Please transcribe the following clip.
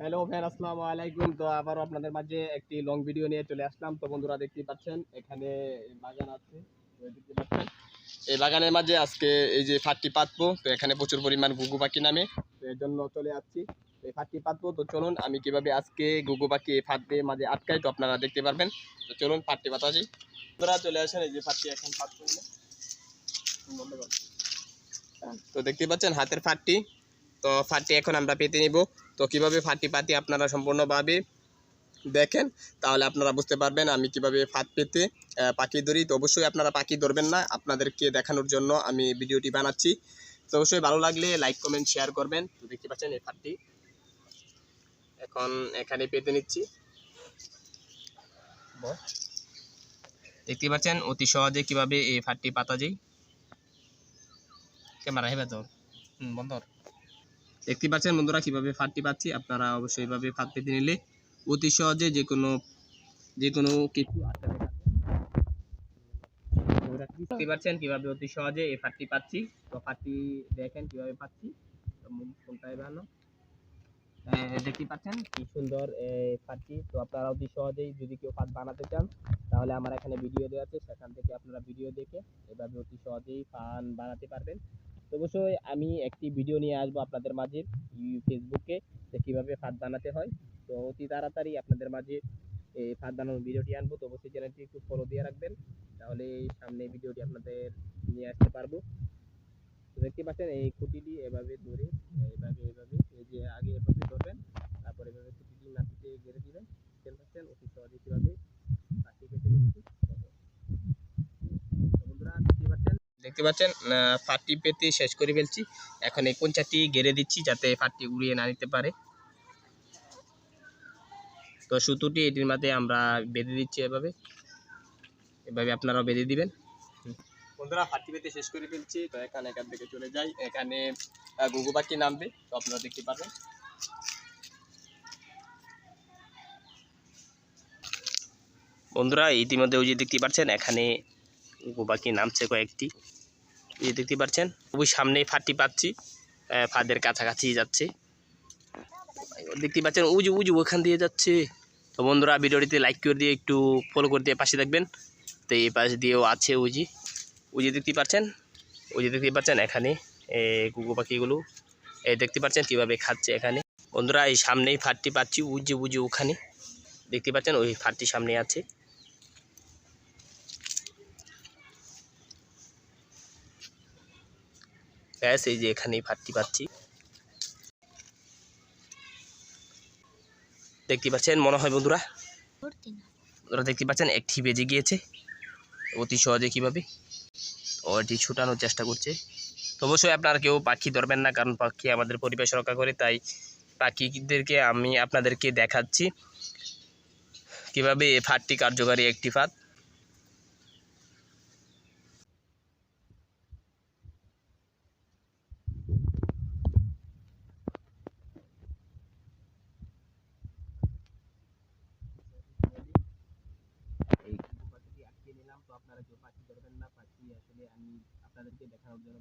Hello fan আসসালামু আলাইকুম। তো আবারও আপনাদের মাঝে একটি লং ভিডিও নিয়ে চলে আসলাম। তো বন্ধুরা দেখতে পাচ্ছেন, এখানে বাগান আছে। দেখতে পাচ্ছেন, এই বাগানের মাঝে আজকে এই যে ফাটটি পাতবো। তো এখানে প্রচুর পরিমাণ গুগু পাখি নামে। তো এর জন্য চলে আসছি এই ফাটটি পাতবো। তো চলুন, আমি কীভাবে আজকে গুগু পাখি এই ফাটতে মাঝে আটকাই, তো আপনারা দেখতে পারবেন। তো চলুন ফাটটি পাতা যাই। বন্ধুরা চলে আসেন, এই যে ফাটটি এখন পাতবো। তো দেখতে পাচ্ছেন, হাতের ফাটটি তো ফাটটি এখন আমরা পেতে নিব। তো কীভাবে ফাটটি পাতি আপনারা সম্পূর্ণভাবে দেখেন, তাহলে আপনারা বুঝতে পারবেন আমি কীভাবে ফাট পেতে পাখি ধরি। তো অবশ্যই আপনারা পাখি ধরবেন না, আপনাদেরকে দেখানোর জন্য আমি ভিডিওটি বানাচ্ছি। তো অবশ্যই ভালো লাগলে লাইক, কমেন্ট, শেয়ার করবেন। তো দেখতে পাচ্ছেন এই ফাটটি এখন এখানে পেতে নিচ্ছি। দেখতে পাচ্ছেন অতি সহজে কীভাবে এই ফাটটি পাতা যায়। ক্যামেরা হেবে তো হুম, বন্ধ কর। দেখতে পাচ্ছেন বন্ধুরা কীভাবে ফাটটি পাচ্ছি, আপনারা অবশ্যই এইভাবে ফাট পেতে নিলে অতি সহজে যে কোনো যে কোনো কিছু। দেখতে পাচ্ছেন কীভাবে অতি সহজে এই ফাটটি পাচ্ছি, তো ফাটটি দেখেন কীভাবে পাচ্ছি কোনটায় বানানো দেখতে পাচ্ছেন কি সুন্দর ফাটটি তো আপনারা অতি সহজেই যদি কেউ ফাট বানাতে চান, তাহলে আমার এখানে ভিডিও দেওয়া আছে, সেখান থেকে আপনারা ভিডিও দেখে এভাবে অতি সহজেই ফান বানাতে পারবেন অবশ্যই আমি একটি ভিডিও নিয়ে আসব আপনাদের মাঝে ফেসবুকে যে কীভাবে ফাঁদ বানাতে হয়। তো অতি তাড়াতাড়ি আপনাদের মাঝে এই ফাঁদ বানানোর ভিডিওটি আনব। তো অবশ্যই চ্যানেলটি একটু ফলো দিয়ে রাখবেন, তাহলে সামনে ভিডিওটি আপনাদের নিয়ে আসতে পারব। দেখতে পাচ্ছেন, এই খুঁটিটি এভাবে ধরে, এভাবে এভাবে, এই যে আগে এভাবে ধরবেন, তারপরে এভাবে খুঁটিটি মাটিতে গেড়ে দিবেন। দেখতে পাচ্ছেন, অতি সহজে কীভাবে পাখি কেটে দিচ্ছি তো বন্ধুরা দেখতে পাচ্ছেন দেখতে পাচ্ছেন ফাটটি পেতে শেষ করে ফেলছি। এখন এই কোঞ্চাটি গেড়ে দিচ্ছি যাতে ফাটটি উড়িয়ে না নিতে পারে। তো সুতোটি এটির মাঝে আমরা বেঁধে দিচ্ছি এভাবে। এভাবে আপনারাও বেঁধে দিবেন। বন্ধুরা ফাটটি পেতে শেষ করে ফেলছি। তো এখানে এখান থেকে চলে যাই। এখানে ঘুঘু পাখি নামবে তো আপনারা দেখতে পারবেন। বন্ধুরা ইতিমধ্যে ওই যে দেখতে পাচ্ছেন এখানে পাখি নামছে কয়েকটি। এই দেখতে পাচ্ছেন? ওই সামনেই ফাটটি পাচ্ছি। ফাঁদের কাছাকাছি যাচ্ছে। দেখতে পাচ্ছেন উজু উজু ওখান দিয়ে যাচ্ছে। তো বন্ধুরা, ভিডিওটিতে লাইক করে দিয়ে একটু ফলো করে দিয়ে পাশে থাকবেন। তো এই পাশ দিয়েও আছে উজি উজি দেখতে পাচ্ছেন? উজি দেখতে পাচ্ছেন এখানে কুকু পাখিগুলো। এই দেখতে পাচ্ছেন কীভাবে খাচ্ছে এখানে। বন্ধুরা, এই সামনেই ফাটটি পাচ্ছি উজি উজি ওখানে। দেখতে পাচ্ছেন, ওই ফাটটি সামনে আছে। ব্যাস, এই যে এখানেই ফাটটি পাচ্ছি। দেখতে পাচ্ছেন, মনে হয় বন্ধুরা? ওরা দেখতে পাচ্ছেন, একটি বেজে গিয়েছে। অতি সহজে কীভাবে? ও এটি ছুটানোর চেষ্টা করছে। অবশ্যই আপনারা কেউ পাখি ধরবেন না, কারণ পাখি আমাদের পরিবেশ রক্ষা করে, তাই পাখিদেরকে আমি আপনাদেরকে দেখাচ্ছি। কীভাবে এ ফাঁদটি কার্যকারী একটি ফাঁদ পাখি ধরবেন না পাখি আসলে আমি আপনাদেরকে দেখানোর জন্য